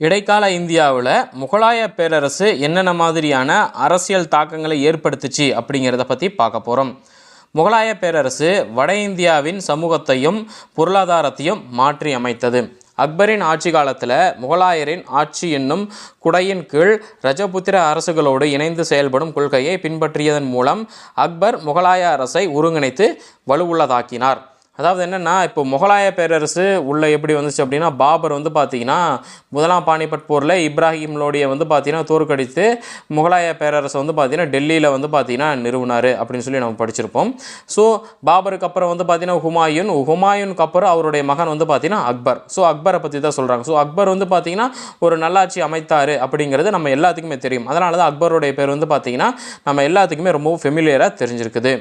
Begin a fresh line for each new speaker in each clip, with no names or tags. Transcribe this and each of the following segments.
இடைக்கால இந்தியாவில் முகலாய பேரரசு என்னென்ன மாதிரியான அரசியல் தாக்கங்களை ஏற்படுத்துச்சு அப்படிங்கிறத பற்றி பார்க்க போகிறோம் முகலாய பேரரசு வட இந்தியாவின் சமூகத்தையும் பொருளாதாரத்தையும் மாற்றி அமைத்தது. அக்பரின் ஆட்சி காலத்தில் முகலாயரின் ஆட்சி என்னும் குடையின் கீழ் ரஜபுத்திர அரசுகளோடு இணைந்து செயல்படும் கொள்கையை பின்பற்றியதன் மூலம் அக்பர் முகலாய அரசை ஒருங்கிணைத்து வலுவுள்ளதாக்கினார். அதாவது என்னென்னா இப்போ முகலாய பேரரசு உள்ளே எப்படி வந்துச்சு அப்படின்னா பாபர் வந்து பார்த்திங்கன்னா முதலாம் பானிபட் போரில் இப்ராஹிம்லோடைய வந்து பார்த்தீங்கன்னா தோற்கடித்து முகலாய பேரரசை வந்து பார்த்தீங்கன்னா டெல்லியில் வந்து பார்த்திங்கன்னா நிறுவனார் அப்படின்னு சொல்லி நம்ம படிச்சிருப்போம். ஸோ பாபருக்கு அப்புறம் வந்து பார்த்திங்கன்னா ஹுமாயூன். ஹுமாயூனுக்கு அப்புறம் அவருடைய மகன் வந்து பார்த்திங்கன்னா அக்பர். ஸோ அக்பரை பற்றி தான் சொல்கிறாங்க ஸோ அக்பர் வந்து பார்த்திங்கன்னா ஒரு நல்லாட்சி அமைத்தார் அப்படிங்கிறது நம்ம எல்லாத்துக்குமே தெரியும். அதனால தான் அக்பருடைய பேர் வந்து பார்த்தீங்கன்னா நம்ம எல்லாத்துக்குமே ரொம்பவும் ஃபெமிலியராக தெரிஞ்சிருக்குது.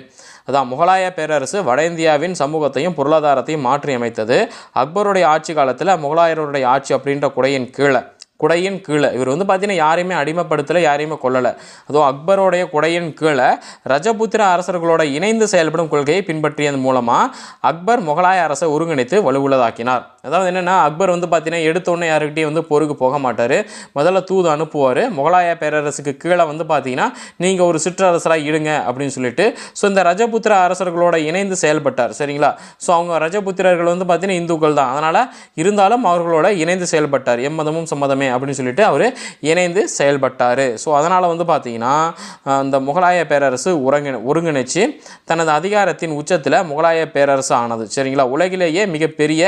அதான் முகலாய பேரரசு வட இந்தியாவின் சமூகத்தையும் பொருளாதாரத்தையும் மாற்றி அமைத்தது அக்பருடைய ஆட்சி காலத்தில் முகலாயருடைய ஆட்சி அப்படின்ற குடையின் கீழே. குடையின் கீழே. இவர் வந்து பார்த்தீங்கன்னா யாரையுமே அடிமைப்படுத்தலை யாரையுமே கொல்லலை. அதுவும் அக்பருடைய குடையின் கீழே ரஜபுத்திர அரசர்களோட இணைந்து செயல்படும் கொள்கையை பின்பற்றியதன் மூலமாக அக்பர் முகலாய அரசை ஒருங்கிணைத்து வலுவுள்ளதாக்கினார். அதாவது என்னென்னா அக்பர் வந்து பார்த்தீங்கன்னா எடுத்தோடனே யாருக்கிட்டையும் வந்து போருக்கு போக மாட்டார். முதல்ல தூது அனுப்புவார். முகலாய பேரரசுக்கு கீழே வந்து பார்த்தீங்கன்னா நீங்கள் ஒரு சிற்றரசராக இடுங்க அப்படின்னு சொல்லிட்டு ஸோ இந்த ரஜபுத்திர அரசர்களோட இணைந்து செயல்பட்டார். சரிங்களா? ஸோ அவங்க ரஜபுத்திரர்கள் வந்து பார்த்தீங்கன்னா இந்துக்கள் தான். அதனால் இருந்தாலும் அவர்களோட இணைந்து செயல்பட்டார். எம்மதமும் சம்மதமே அப்படின்னு சொல்லிட்டு அவர் இணைந்து செயல்பட்டார். ஸோ அதனால் வந்து பார்த்திங்கன்னா அஹ், இந்த முகலாய பேரரசு உறங்கி ஒருங்கிணைச்சு தனது அதிகாரத்தின் உச்சத்தில் முகலாய பேரரசு ஆனது சரிங்களா? உலகிலேயே மிகப்பெரிய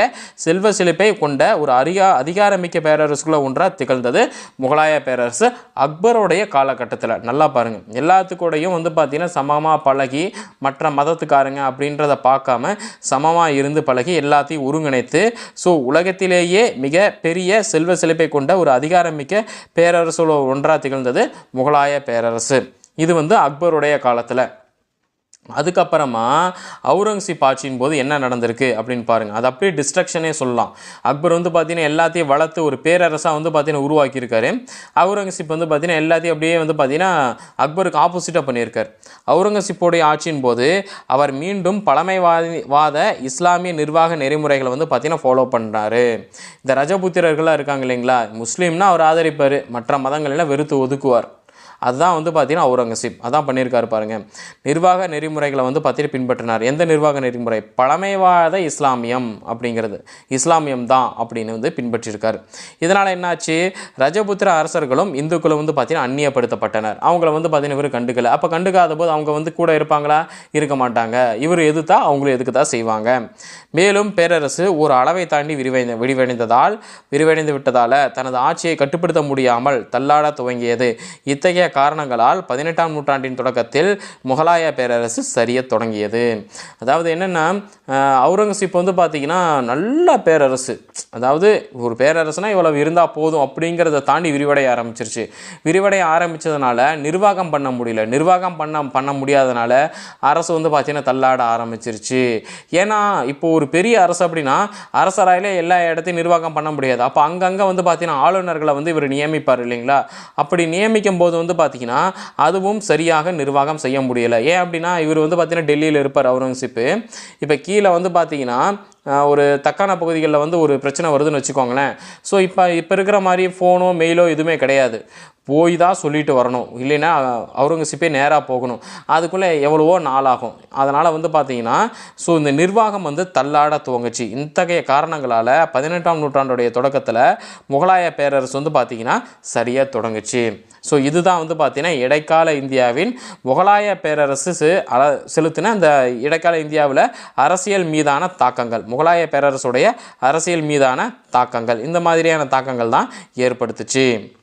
செல்வ செழிப்பை கொண்ட ஒரு அரியா அதிகாரமிக்க பேரரசுக்குள்ள ஒன்றாக திகழ்ந்தது முகலாய பேரரசு அக்பருடைய காலகட்டத்தில். நல்லா பாருங்கள் எல்லாத்துக்கூடையும் வந்து பார்த்திங்கன்னா சமமாக பழகி மற்ற மதத்துக்காரங்க அப்படின்றத பார்க்காம சமமாக இருந்து பழகி எல்லாத்தையும் ஒருங்கிணைத்து ஸோ உலகத்திலேயே மிக பெரிய செல்வ செழிப்பை கொண்ட ஒரு அதிகாரமிக்க பேரரசுல ஒன்றாக திகழ்ந்தது முகலாய பேரரசு. இது வந்து அக்பருடைய காலத்தில். அதுக்கப்புறமா அவுரங்கசீப் ஆட்சியின் போது என்ன நடந்திருக்கு அப்படின்னு பாருங்கள் அது அப்படியே டிஸ்ட்ரக்ஷனே சொல்லலாம். அக்பர் வந்து பார்த்தீங்கன்னா எல்லாத்தையும் வளர்த்து ஒரு பேரரசாக வந்து பார்த்தீங்கன்னா உருவாக்கியிருக்காரு. அவுரங்கசீப் வந்து பார்த்தீங்கன்னா எல்லாத்தையும் அப்படியே வந்து பார்த்தீங்கன்னா அக்பருக்கு ஆப்போசிட்டாக பண்ணியிருக்கார். அவுரங்கசீப்போடைய ஆட்சியின் போது அவர் மீண்டும் பழமைவாதிவாத இஸ்லாமிய நிர்வாக நெறிமுறைகளை வந்து பார்த்தீங்கன்னா ஃபாலோ பண்ணுறாரு இந்த ரஜபுத்திரர்களாக இருக்காங்க இல்லைங்களா? முஸ்லீம்னா அவர் ஆதரிப்பார். மற்ற மதங்களெல்லாம் வெறுத்து ஒதுக்குவார். அதுதான் வந்து பார்த்தீங்கன்னா அவுரங்கசீப். அதான் பண்ணியிருக்காரு பாருங்கள் நிர்வாக நெறிமுறைகளை வந்து பார்த்தீங்கன்னா பின்பற்றினார். எந்த நிர்வாக நெறிமுறை? பழமைவாத இஸ்லாமியம் அப்படிங்கிறது. இஸ்லாமியம் தான் அப்படின்னு வந்து பின்பற்றியிருக்காரு. இதனால் என்னாச்சு? ரஜபுத்திர அரசர்களும் இந்துக்களும் வந்து பார்த்தீங்கன்னா அந்நியப்படுத்தப்பட்டனர். அவங்கள வந்து பார்த்தீங்கன்னா இவர் கண்டுக்கல. அப்போ கண்டுக்காத போது அவங்க வந்து கூட இருப்பாங்களா? இருக்க மாட்டாங்க. இவர் எதுத்தா அவங்களும் எதுக்கு தான் செய்வாங்க. மேலும் பேரரசு ஒரு அளவை தாண்டி விரிவடைந்த விரிவடைந்ததால் விரிவடைந்து விட்டதால் தனது ஆட்சியை கட்டுப்படுத்த முடியாமல் தள்ளாட துவங்கியது. இத்தகைய காரணங்களால் பதினெட்டாம் நூற்றாண்டின் தொடக்கத்தில் முகலாய பேரரசு சரிய தொடங்கியது. அதாவது என்னென்னா அவுரங்கசீப் வந்து பார்த்திங்கன்னா நல்ல பேரரசு. அதாவது ஒரு பேரரசுனா இவ்வளவு இருந்தால் போதும் அப்படிங்கிறத தாண்டி விரிவடைய ஆரம்பிச்சிருச்சு. விரிவடைய ஆரம்பித்ததுனால நிர்வாகம் பண்ண முடியல. நிர்வாகம் பண்ண பண்ண முடியாதனால அரசு வந்து பார்த்திங்கன்னா தள்ளாட ஆரம்பிச்சிருச்சு. ஏன்னா இப்போ ஒரு பெரிய அரசு அப்படின்னா அரசராயிலே எல்லா இடத்தையும் நிர்வாகம் பண்ண முடியாது. அப்போ அங்கங்கே வந்து பார்த்திங்கன்னா ஆளுநர்களை வந்து இவர் நியமிப்பார் இல்லைங்களா? அப்படி நியமிக்கும் போது வந்து பார்த்தீங்கன்னா அதுவும் சரியாக நிர்வாகம் செய்ய முடியலை. ஏன் அப்படின்னா இவர் வந்து பார்த்தீங்கன்னா டெல்லியில் இருப்பார் அவுரங்கசீப்பு. இப்போ கீழே வந்து பார்த்தீங்கன்னா ஒரு தக்கான பகுதிகளில் வந்து ஒரு பிரச்சனை வருதுன்னு வச்சுக்கோங்களேன். ஸோ இப்போ இப்போ இருக்கிற மாதிரி ஃபோனோ மெயிலோ எதுவுமே கிடையாது. போய் தான் சொல்லிட்டு வரணும். இல்லைன்னா அவுரங்கசீப்பே நேராக போகணும். அதுக்குள்ளே எவ்வளவோ நாளாகும். அதனால் வந்து பார்த்தீங்கன்னா ஸோ இந்த நிர்வாகம் வந்து தள்ளாட துவங்குச்சு. இத்தகைய காரணங்களால் பதினெட்டாம் நூற்றாண்டுடைய தொடக்கத்தில் முகலாய பேரரசு வந்து பார்த்திங்கன்னா சரியாக தொடங்குச்சு. ஸோ இதுதான் வந்து பார்த்திங்கன்னா இடைக்கால இந்தியாவின் முகலாய பேரரசு அல- செலுத்தின அந்த இடைக்கால இந்தியாவில் அரசியல் மீதான தாக்கங்கள். முகலாய பேரரசுடைய அரசியல் மீதான தாக்கங்கள். இந்த மாதிரியான தாக்கங்கள் தான் ஏற்படுத்துச்சு.